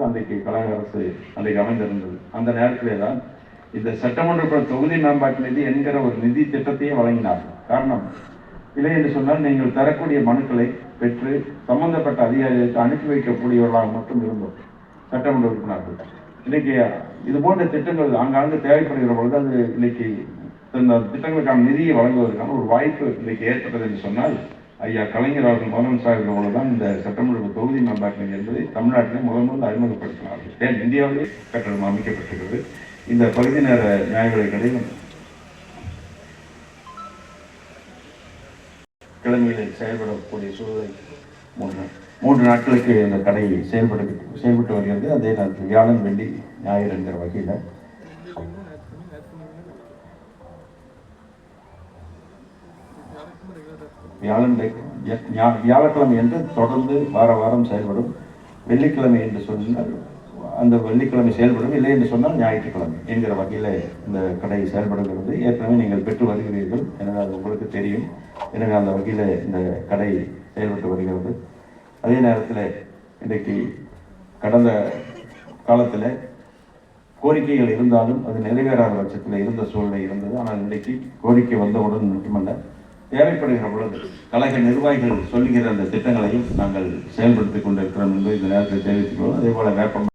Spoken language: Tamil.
பொழுது அன்றைக்கு கழக அரசு அன்றைக்கு அமைந்திருந்தது அந்த நேரத்திலே தான் இந்த சட்டமன்ற தொகுதி மேம்பாட்டு நிதி என்கிற ஒரு நிதி திட்டத்தையே வழங்கினார்கள். காரணம் இல்லை என்று சொன்னால் நீங்கள் தரக்கூடிய மனுக்களை பெற்று சம்பந்தப்பட்ட அதிகாரிகளுக்கு அனுப்பி வைக்கக்கூடியவர்களாக மட்டும் இருந்தோம். சட்டமன்ற உறுப்பினர்கள். இன்னைக்கு இது போன்ற திட்டங்கள் ஆங்காங்கு தேவைப்படுகிற பொழுது அது இன்னைக்கு இந்த திட்டங்களுக்கான நிதியை வழங்குவதற்கான ஒரு வாய்ப்பு இன்னைக்கு ஏற்பட்டது என்று சொன்னால் ஐயா கலைஞர் அவர்கள் முதலமைச்சர் இருக்கிற தான் இந்த சட்டமன்ற தொகுதி மேம்பாட்டினை என்பதை தமிழ்நாட்டிலே முதல் முதல் அறிமுகப்படுத்தினார்கள். ஏன்? இந்தியாவிலே கட்டணம் அமைக்கப்பட்டிருக்கிறது. இந்த பகுதி நேர நியாய விலைகளில் கிழமைகளில் செயல்படக்கூடிய சூழலை மூன்று மூன்று நாட்களுக்கு இந்த கடை செயல்பட செயல்பட்டு வருகிறது. அதே நேரத்தில் வியாழன் வெள்ளி ஞாயிறு என்கிற வகையில் வியாழன் வியாழக்கிழமை என்று தொடர்ந்து வார வாரம் செயல்படும் வெள்ளிக்கிழமை என்று சொன்னால் அந்த வெள்ளிக்கிழமை செயல்படும். இல்லை என்று சொன்னால் ஞாயிற்றுக்கிழமை என்கிற வகையில் இந்த கடை செயல்படுகிறது. ஏற்கனவே நீங்கள் பெற்று வருகிறீர்கள். எனவே அது உங்களுக்கு தெரியும். எனவே அந்த வகையில் இந்த கடை செயல்பட்டு வருகிறது. அதே நேரத்தில் இன்றைக்கு கடந்த காலத்தில் கோரிக்கைகள் இருந்தாலும் அது நிறைவேறாத பட்சத்தில் இருந்த சூழ்நிலை இருந்தது. ஆனால் இன்றைக்கு கோரிக்கை வந்தவுடன் மட்டுமல்ல தேவைப்படுகிற பொழுது கழக நிர்வாகிகள் சொல்லுகிற அந்த திட்டங்களையும் நாங்கள் செயல்படுத்திக் கொண்டிருக்கிறோம் என்பது இந்த நேரத்தில் தெரிவித்துக் கொள்வோம். அதே போல வேப்பம்